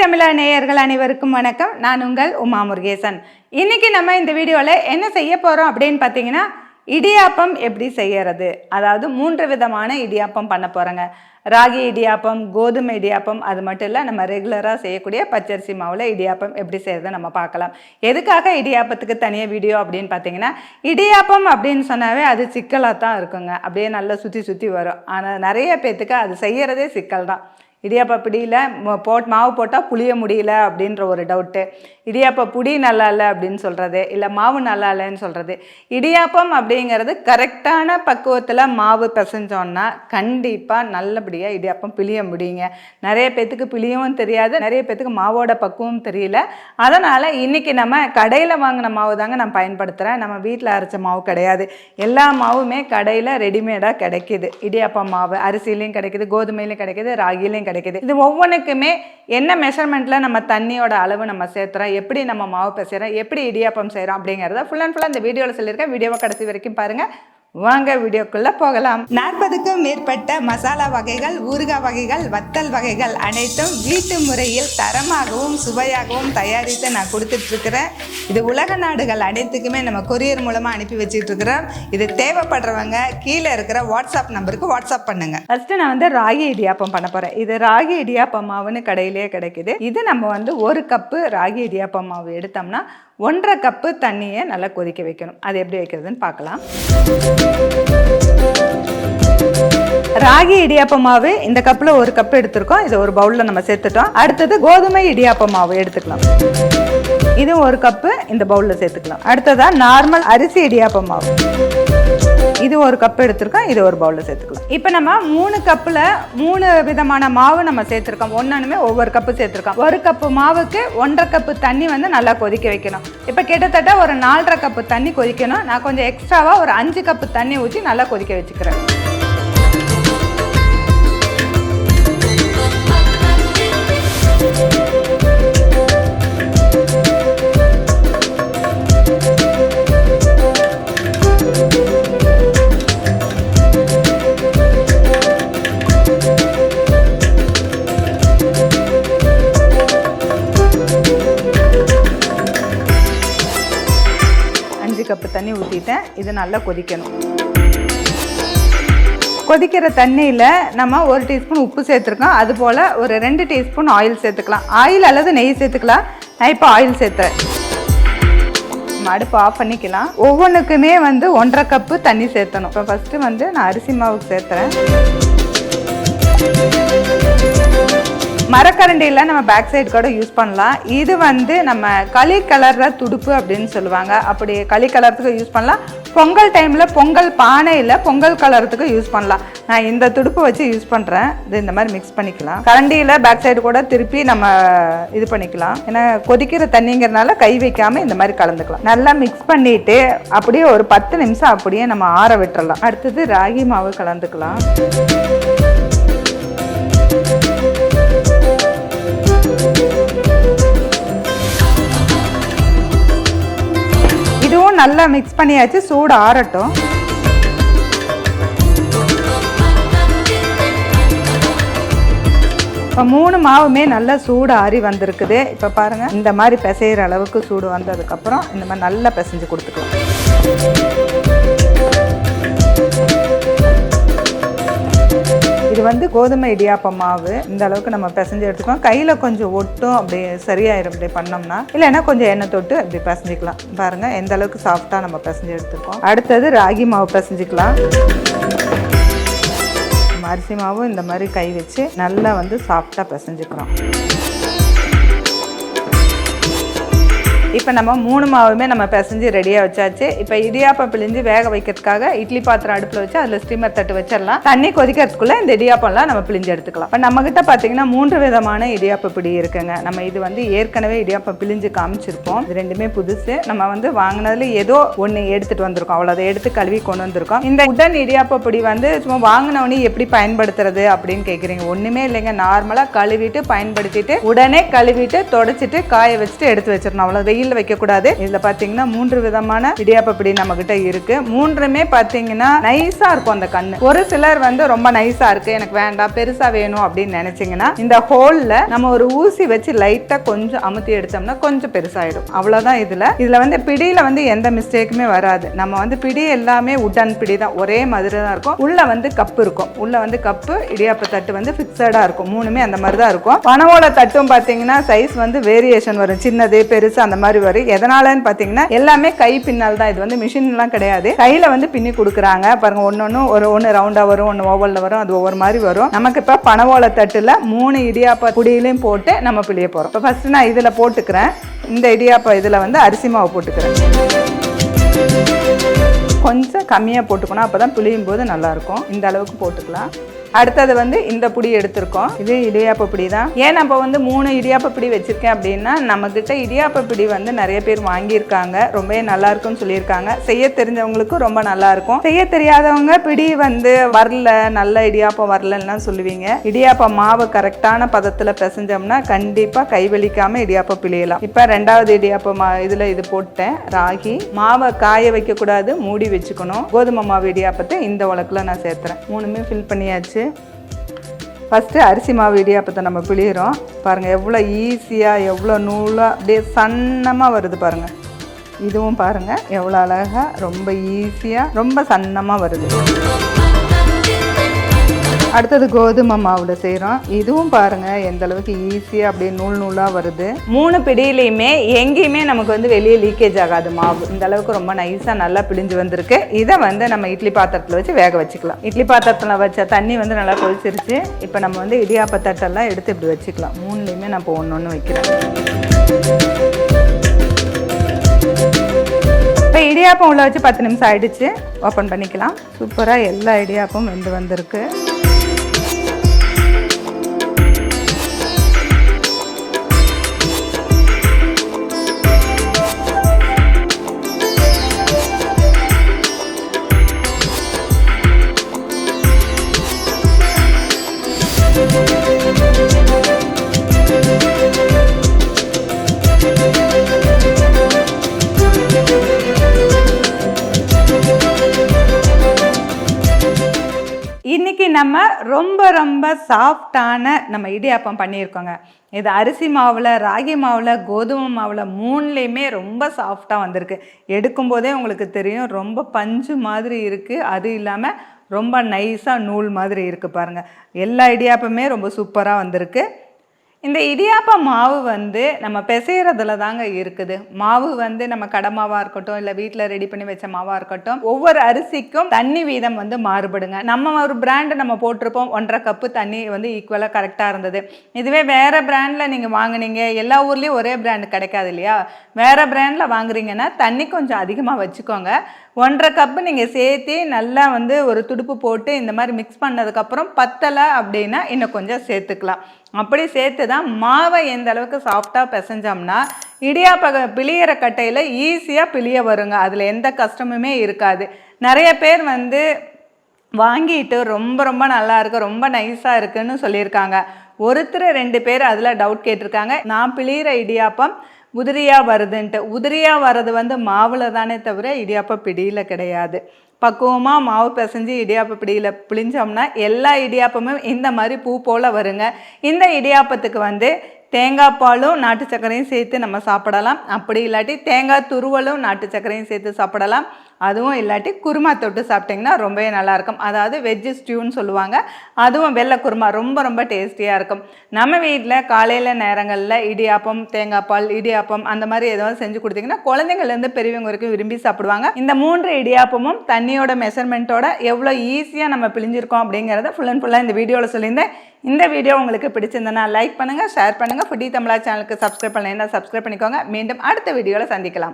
தமிழா நேயர்கள் அனைவருக்கும் வணக்கம். நான் உங்கள் உமா முருகேசன். இன்னைக்கு நம்ம இந்த வீடியோவில் என்ன செய்ய போகிறோம் அப்படின்னு பார்த்தீங்கன்னா இடியாப்பம் எப்படி செய்யறது? அதாவது மூன்று விதமான இடியாப்பம் பண்ண போகிறோங்க ராகி இடியாப்பம் கோதுமை இடியாப்பம் அது மட்டும் இல்லை நம்ம ரெகுலராக செய்யக்கூடிய பச்சரிசி மாவில் இடியாப்பம் எப்படி செய்யறதை நம்ம பார்க்கலாம். எதுக்காக இடியாப்பத்துக்கு தனியாக வீடியோ அப்படின்னு பார்த்தீங்கன்னா இடியாப்பம் அப்படின்னு சொன்னாவே அது சிக்கலாக தான் இருக்குங்க. அப்படியே நல்லா சுற்றி சுற்றி வரும். ஆனால் நிறைய பேர்த்துக்கு அது செய்கிறதே சிக்கல் தான் இடியாப்பா பிடியில் போட் மாவு போட்டால் புளிய முடியல அப்படின்ற ஒரு டவுட்டு இடியாப்பா புடி நல்லா இல்லை அப்படின்னு சொல்கிறது இல்லை மாவு நல்லா இல்லைன்னு சொல்கிறது இடியாப்பம் அப்படிங்கிறது கரெக்டான பக்குவத்தில் மாவு பிசைஞ்சோன்னா கண்டிப்பாக நல்லபடியாக இடியாப்பம் பிழிய முடியுங்க. நிறைய பேத்துக்கு பிழியவும் தெரியாது நிறைய பேத்துக்கு மாவோட பக்குவம் தெரியல. அதனால் இன்றைக்கி நம்ம கடையில் வாங்கின மாவு தாங்க நான் பயன்படுத்துகிறேன் நம்ம வீட்டில் அரைச்ச மாவு கிடையாது. எல்லா மாவுமே கடையில் ரெடிமேடாக கிடைக்கிது. இடியாப்பம் மாவு அரிசிலையும் கிடைக்குது கோதுமையிலையும் கிடைக்கிது ராகிலையும் கிடைக்குது. இது ஒவ்வொன்றுக்குமே என்ன மெஷர்மெண்ட்டில் நம்ம தண்ணியோட அளவு நம்ம சேர்த்துறோம் எப்படி நம்ம மாவு பிசைறோம் எப்படி இடியாப்பம் செய்கிறோம் அப்படிங்கிறத ஃபுல் அண்ட் ஃபுல்லாக இந்த வீடியோவில் சொல்லியிருக்கேன். வீடியோவை கடைசி வரைக்கும் பாருங்கள் வாங்க வீடியோக்குள்ள போகலாம். நாற்பதுக்கும் மேற்பட்ட மசாலா வகைகள் ஊறுகாய் வகைகள் வத்தல் வகைகள் அனைத்தும் வீட்டு முறையில் தரமாகவும் சுவையாகவும் தயாரித்து நான் கொடுத்துட்டு இருக்கிறேன் இது உலக நாடுகள் அனைத்துக்குமே நம்ம கொரியர் மூலமாக அனுப்பி வச்சுட்டு இருக்கிறோம் இது தேவைப்படுறவங்க கீழே இருக்கிற வாட்ஸ்அப் நம்பருக்கு வாட்ஸ்அப் பண்ணுங்க. ஃபர்ஸ்ட் நான் வந்து ராகி இடியாப்பம் பண்ண போறேன். இது ராகி இடியாப்பம் மாவுன்னு கடையிலேயே கிடைக்குது. இது நம்ம வந்து ஒரு கப்பு ராகி இடியாப்பம் மாவு எடுத்தோம்னா ஒன்றரை கப்பு தண்ணியை நல்லா கொதிக்க வைக்கணும். அது எப்படி வைக்கிறதுன்னு பார்க்கலாம். ராகி இடியாப்ப மாவு இந்த கப்பில் ஒரு கப் எடுத்திருக்கோம். இதை ஒரு பவுலில் நம்ம சேர்த்துட்டோம். அடுத்தது கோதுமை இடியாப்ப மாவு எடுத்துக்கலாம். இதுவும் ஒரு கப்பு இந்த பவுலில் சேர்த்துக்கலாம். அடுத்ததாக நார்மல் அரிசி இடியாப்ப மாவு. இது ஒரு கப் எடுத்திருக்கோம் இது ஒரு பவுலில் சேர்த்துக்கலாம் இப்போ நம்ம மூணு கப்பில் மூணு விதமான மாவு நம்ம சேர்த்துருக்கோம். ஒன்றுமே ஒவ்வொரு கப்பு சேர்த்துருக்கோம். ஒரு கப்பு மாவுக்கு ஒன்றரை கப்பு தண்ணி வந்து நல்லா கொதிக்க வைக்கணும். இப்போ கிட்டத்தட்ட ஒரு நாலரை கப்பு தண்ணி கொதிக்கணும். நான் கொஞ்சம் எக்ஸ்ட்ராவாக ஒரு அஞ்சு கப்பு தண்ணி ஊற்றி நல்லா கொதிக்க வச்சுக்கிறேன். ஊற்றிட்டேன் இது நல்லா கொதிக்கணும். கொதிக்கிற தண்ணியில் நம்ம ஒரு டீஸ்பூன் உப்பு சேர்த்துருக்கோம். அது போல் ஒரு ரெண்டு டீஸ்பூன் ஆயில் சேர்த்துக்கலாம். ஆயில் அல்லது நெய் சேர்த்துக்கலாம். நான் இப்போ ஆயில் சேர்த்துறேன் அடுப்பு ஆஃப் பண்ணிக்கலாம். ஒவ்வொன்றுக்குமே வந்து ஒன்றரை கப்பு தண்ணி சேர்த்தணும். இப்போ ஃபஸ்ட்டு வந்து நான் அரிசி மாவுக்கு சேர்த்துறேன். மரக்கரண்டியில் நம்ம பேக் சைடு கூட யூஸ் பண்ணலாம். இது வந்து நம்ம களி கலர்ற துடுப்பு அப்படின்னு சொல்லுவாங்க. அப்படி களி கலர்றதுக்கு யூஸ் பண்ணலாம். பொங்கல் டைமில் பொங்கல் பானையில் பொங்கல் கலர்றதுக்கு யூஸ் பண்ணலாம். நான் இந்த துடுப்பு வச்சு யூஸ் பண்ணுறேன் இது இந்த மாதிரி மிக்ஸ் பண்ணிக்கலாம். கரண்டியில் பேக் சைடு கூட திருப்பி நம்ம இது பண்ணிக்கலாம். ஏன்னா கொதிக்கிற தண்ணிங்கிறனால கை வைக்காமல் இந்த மாதிரி கலந்துக்கலாம். நல்லா மிக்ஸ் பண்ணிட்டு அப்படியே ஒரு பத்து நிமிஷம் அப்படியே நம்ம ஆற விட்டுறலாம். அடுத்தது ராகி மாவு கலந்துக்கலாம். இதுவும் நல்லா மிக்ஸ் பண்ணியாச்சு சூடு ஆறட்டும். இப்போ மூணு மாவுமே நல்லா சூடு ஆறி வந்திருக்குது. இப்போ பாருங்கள் இந்த மாதிரி பிசைகிற அளவுக்கு சூடு வந்ததுக்கப்புறம் இந்த மாதிரி நல்லா பிசைஞ்சு கொடுத்துக்கலாம். இது வந்து கோதுமை இடியாப்பம் மாவு. இந்த அளவுக்கு நம்ம பிசைஞ்சு எடுத்துக்கோம் கையில் கொஞ்சம் ஒட்டும் அப்படியே சரியாயிரும் இப்படி பண்ணோம்னா. இல்லைன்னா கொஞ்சம் எண்ணெய் தொட்டு இப்படி பிசைஞ்சிக்கலாம். பாருங்க எந்த அளவுக்கு சாஃப்டாக நம்ம பிசைஞ்சு எடுத்துக்கோம் அடுத்தது ராகி மாவு பிசைஞ்சிக்கலாம். அரிசி மாவும் இந்த மாதிரி கை வச்சு நல்லா வந்து சாஃப்டாக பிசைஞ்சுக்கிறோம். இப்போ நம்ம மூணு மாவுமே நம்ம பிசைஞ்சு ரெடியாக வச்சாச்சு. இப்போ இடியாப்பம் பிழிஞ்சு வேக வைக்கிறதுக்காக இட்லி பாத்திரம் அடுப்பில் வச்சு அதில் ஸ்டீமர் தட்டு வச்சிடலாம். தண்ணி கொதிக்கிறதுக்குள்ள இந்த இடியாப்பம்லாம் நம்ம பிழிஞ்சு எடுத்துக்கலாம். இப்போ நம்மக்கிட்ட பார்த்தீங்கன்னா மூன்று விதமான இடியாப்ப பிடி இருக்குங்க. நம்ம இது வந்து ஏற்கனவே இடியாப்பம் பிழிஞ்சு காமிச்சிருப்போம். இது ரெண்டுமே புதுசு. நம்ம வந்து வாங்கினதுல ஏதோ ஒன்று எடுத்துட்டு வந்திருக்கோம். அவ்வளோ அதை எடுத்து கழுவி கொண்டு வந்திருக்கோம். இந்த உடன் இடியாப்ப பிடி வந்து சும்மா வாங்கினவனே எப்படி பயன்படுத்துறது அப்படின்னு கேட்குறீங்க ஒன்றுமே இல்லைங்க. நார்மலாக கழுவிட்டு பயன்படுத்திட்டு உடனே கழுவிட்டு தொடச்சிட்டு காய வச்சுட்டு எடுத்து வச்சிடணும். அவ்வளோ வெயில் வெயிலில் வைக்கக்கூடாது. இதில் பார்த்தீங்கன்னா மூன்று விதமான இடியாப்ப பிடி நம்ம கிட்ட இருக்கு. மூன்றுமே பார்த்தீங்கன்னா நைஸாக இருக்கும் அந்த கண்ணு. ஒரு சிலர் வந்து ரொம்ப நைஸாக இருக்கு. எனக்கு வேண்டாம் பெருசாக வேணும் அப்படின்னு நினச்சிங்கன்னா இந்த ஹோலில் நம்ம ஒரு ஊசி வச்சு லைட்டாக கொஞ்சம் அமுத்தி எடுத்தோம்னா கொஞ்சம் பெருசாகிடும் அவ்வளோதான் இதில். இதில் வந்து பிடியில் வந்து எந்த மிஸ்டேக்குமே வராது. நம்ம வந்து பிடி எல்லாமே உட்டன் பிடி தான். ஒரே மாதிரி தான் இருக்கும். உள்ளே வந்து கப்பு இருக்கும். உள்ளே வந்து கப்பு இடியாப்ப தட்டு வந்து ஃபிக்ஸடாக இருக்கும். மூணுமே அந்த மாதிரி தான் இருக்கும். பனவோட தட்டும் பார்த்தீங்கன்னா சைஸ் வந்து வேரியேஷன் வரும். சின்னது பெருசு அந்த மாதிரி வரும் எதனாலன்னு பார்த்தீங்கன்னா எல்லாமே கை பின்னல் தான் இது வந்து மிஷின்லாம் கிடையாது. கையில வந்து பின்னி கொடுக்குறாங்க. பாருங்க ஒன்னொன்னு ஒரு ஒன்று ரவுண்டா வரும் ஒன்று ஓவல்ல வரும் அது ஒவ்வொரு மாதிரி வரும். நமக்கு இப்போ பனவோல தட்டுல மூணு இடியாப்ப குடியிலையும் போட்டு நம்ம பிழிய போறோம். இப்போ ஃபர்ஸ்ட் நான் இதுல போட்டுக்கிறேன். இந்த இடியாப்ப இதுல வந்து அரிசி மாவு போட்டுக்கிறேன். கொஞ்சம் கம்மியாக போட்டுக்கணும். அப்போ தான் புளியும் போது நல்லாயிருக்கும் இந்த அளவுக்கு போட்டுக்கலாம். அடுத்தது வந்து இந்த புடி எடுத்திருக்கோம். இது இடியாப்ப பிடி தான் ஏன் நம்ம வந்து மூணு இடியாப்ப பிடி வச்சுருக்கேன் அப்படின்னா நம்மக்கிட்ட இடியாப்ப பிடி வந்து நிறைய பேர் வாங்கியிருக்காங்க. ரொம்பவே நல்லா இருக்கும்னு சொல்லியிருக்காங்க. செய்ய தெரிஞ்சவங்களுக்கும் ரொம்ப நல்லா இருக்கும். செய்ய தெரியாதவங்க பிடி வந்து வரல நல்ல இடியாப்பம் வரலன்னா சொல்லுவீங்க. இடியாப்ப மாவு கரெக்டான பதத்தில் பிசைஞ்சோம்னா கண்டிப்பாக கைவலிக்காமல் இடியாப்பம் பிழியலாம். இப்போ ரெண்டாவது இடியாப்ப மா இதில் இது போட்டேன் ராகி. மாவை காய வைக்கக்கூடாது மூடி வச்சுக்கணும். கோதுமை மாவு இடியாப்பத்தை இந்த உலக்கில் நான் சேர்த்துறேன். மூணுமே ஃபில் பண்ணியாச்சு. ஃபஸ்ட்டு அரிசி மாவு இடியாப்பத்தை நம்ம பிழிகிறோம் பாருங்கள் எவ்வளோ ஈஸியாக எவ்வளோ நூலாக அப்படியே சன்னமாக வருது பாருங்கள் இதுவும் பாருங்கள் எவ்வளோ அழகாக ரொம்ப ஈஸியாக ரொம்ப சன்னமாக வருது. அடுத்தது கோதுமை மாவில் செய்கிறோம் இதுவும் பாருங்கள் எந்த அளவுக்கு ஈஸியாக அப்படியே நூல் நூலாக வருது. மூணு பிடியிலையுமே எங்கேயுமே நமக்கு வந்து வெளியே லீக்கேஜ் ஆகாது மாவு. இந்த அளவுக்கு ரொம்ப நைஸாக நல்லா பிழிஞ்சு வந்திருக்கு. இதை வந்து நம்ம இட்லி பாத்திரத்தில் வச்சு வேக வச்சுக்கலாம். இட்லி பாத்திரத்தில் வச்ச தண்ணி வந்து நல்லா கொதிச்சிருச்சு. இப்போ நம்ம வந்து இடியாப்ப தட்டெல்லாம் எடுத்து இப்படி வச்சுக்கலாம். மூணுலேயுமே நான் இப்போ ஒன்று ஒன்று வைக்கிறேன். இப்போ இடியாப்பம் உள்ள வச்சு பத்து நிமிஷம் ஆயிடுச்சு. ஓப்பன் பண்ணிக்கலாம். சூப்பராக எல்லா இடியாப்பமும் வெந்து வந்திருக்கு. நம்ம ரொம்ப ரொம்ப சாஃப்டான நம்ம இடியாப்பம் பண்ணியிருக்கோங்க. இது அரிசி மாவில் ராகி மாவில் கோதுமை மாவில் மூணுலேயுமே ரொம்ப சாஃப்டாக வந்திருக்கு. எடுக்கும்போதே உங்களுக்கு தெரியும் ரொம்ப பஞ்சு மாதிரி இருக்குது அது இல்லாமல் ரொம்ப நைஸாக நூல் மாதிரி இருக்குது பாருங்கள் எல்லா இடியாப்பமே ரொம்ப சூப்பராக வந்திருக்கு. இந்த இடியாப்ப மாவு வந்து நம்ம பிசைறதுல தாங்க இருக்குது. மாவு வந்து நம்ம கடை மாவாக இருக்கட்டும் இல்லை வீட்டில் ரெடி பண்ணி வச்ச மாவாக இருக்கட்டும் ஒவ்வொரு அரிசிக்கும் தண்ணி வீதம் வந்து மாறுபடுங்க. நம்ம ஒரு பிராண்டு நம்ம போட்டிருப்போம் ஒன்றரை கப்பு தண்ணி வந்து ஈக்குவலாக கரெக்டாக இருந்தது. இதுவே வேறு பிராண்டில் நீங்கள் வாங்குனீங்க எல்லா ஊர்லேயும் ஒரே பிராண்டு கிடைக்காது இல்லையா? வேறு பிராண்டில் வாங்குறீங்கன்னா தண்ணி கொஞ்சம் அதிகமாக வச்சுக்கோங்க. ஒன்றரை கப்பு நீங்கள் சேர்த்து நல்லா வந்து ஒரு துடுப்பு போட்டு இந்த மாதிரி மிக்ஸ் பண்ணதுக்கப்புறம் பத்தலை அப்படின்னா இன்னும் கொஞ்சம் சேர்த்துக்கலாம். அப்படி சேர்த்து தான் மாவை எந்த அளவுக்கு சாஃப்டாக பிசைஞ்சோம்னா இடியாப்ப பிழியிற கட்டையில் ஈஸியாக பிழிய வருங்க. அதில் எந்த கஷ்டமுமே இருக்காது. நிறைய பேர் வந்து வாங்கிட்டு ரொம்ப ரொம்ப நல்லா இருக்கு ரொம்ப நைஸாக இருக்குன்னு சொல்லியிருக்காங்க. ஒருத்தர் ரெண்டு பேர் அதில் டவுட் கேட்டிருக்காங்க. நான் பிழியிற இடியாப்பம் உதிரியாக வருதுன்ட்டு. உதிரியாக வர்றது வந்து மாவில் தானே தவிர இடியாப்ப பிடியில் கிடையாது. பக்குவமாக மாவு பிசைஞ்சு இடியாப்ப பிடியில் பிழிஞ்சோம்னா எல்லா இடியாப்பமும் இந்த மாதிரி பூ போல் வருங்க. இந்த இடியாப்பத்துக்கு வந்து தேங்காய் பாலும் நாட்டு சர்க்கரையும் சேர்த்து நம்ம சாப்பிடலாம். அப்படி இல்லாட்டி தேங்காய் துருவலும் நாட்டு சர்க்கரையும் சேர்த்து சாப்பிடலாம். அதுவும் இல்லாட்டி குருமா தொட்டு சாப்பிட்டிங்கன்னா ரொம்பவே நல்லாயிருக்கும். அதாவது வெஜ்ஜு ஸ்டியூன்னு சொல்லுவாங்க. அதுவும் வெள்ளை குருமா ரொம்ப ரொம்ப டேஸ்டியாக இருக்கும். நம்ம வீட்டில் காலையில் நேரங்களில் இடியாப்பம் தேங்காய் பால் இடியாப்பம் அந்த மாதிரி ஏதாவது செஞ்சு கொடுத்தீங்கன்னா குழந்தைங்கள்லேருந்து பெரியவங்க வரைக்கும் விரும்பி சாப்பிடுவாங்க. இந்த மூன்று இடியாப்பமும் தண்ணியோட மெஷர்மெண்ட்டோட எவ்வளோ ஈஸியாக நம்ம பிழிஞ்சிருக்கோம் அப்படிங்கிறத ஃபுல் அண்ட் ஃபுல்லாக இந்த வீடியோவில் சொல்லியிருந்தேன். இந்த வீடியோ உங்களுக்கு பிடிச்சிருந்தனா லைக் பண்ணுங்கள் ஷேர் பண்ணுங்கள் ஃபுட்டி தமிழா சேனலுக்கு சப்ஸ்கிரைப் பண்ணலைன்னா சப்ஸ்கிரைப் பண்ணிக்கோங்க. மீண்டும் அடுத்த வீடியோவில் சந்திக்கலாம்.